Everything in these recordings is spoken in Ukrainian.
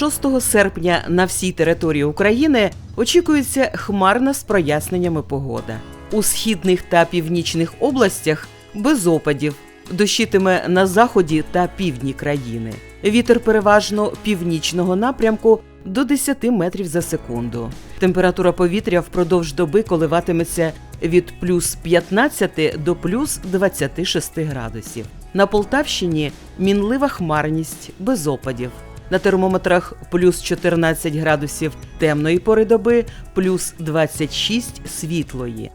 6 серпня на всій території України очікується хмарна з проясненнями погода. У східних та північних областях без опадів. Дощитиме на заході та півдні країни. Вітер переважно північного напрямку до 10 метрів за секунду. Температура повітря впродовж доби коливатиметься від плюс 15 до плюс 26 градусів. На Полтавщині мінлива хмарність без опадів. На термометрах плюс 14 градусів темної пори доби, плюс 26 світлої.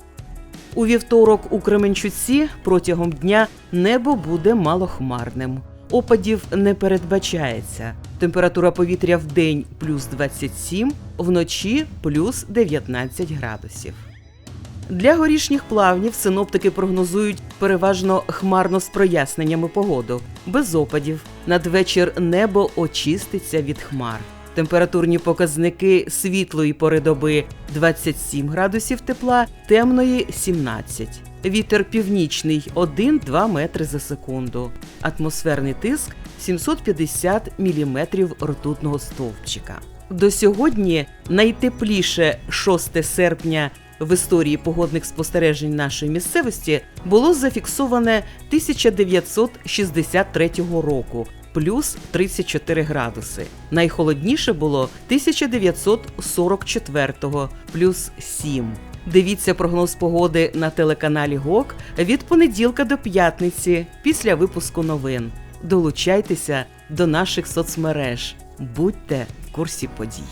У вівторок у Кременчуці протягом дня небо буде малохмарним. Опадів не передбачається. Температура повітря в день плюс 27, вночі плюс 19 градусів. Для горішніх плавнів синоптики прогнозують переважно хмарно з проясненнями погоду, без опадів. Надвечір небо очиститься від хмар. Температурні показники світлої пори доби 27 градусів тепла, темної 17. Вітер північний 1-2 метри за секунду. Атмосферний тиск 750 міліметрів ртутного стовпчика. До сьогодні найтепліше 6 серпня в історії погодних спостережень нашої місцевості було зафіксоване 1963 року. Плюс 34 градуси. Найхолодніше було 1944-го, плюс 7. Дивіться прогноз погоди на телеканалі ГОК від понеділка до п'ятниці після випуску новин. Долучайтеся до наших соцмереж. Будьте в курсі подій.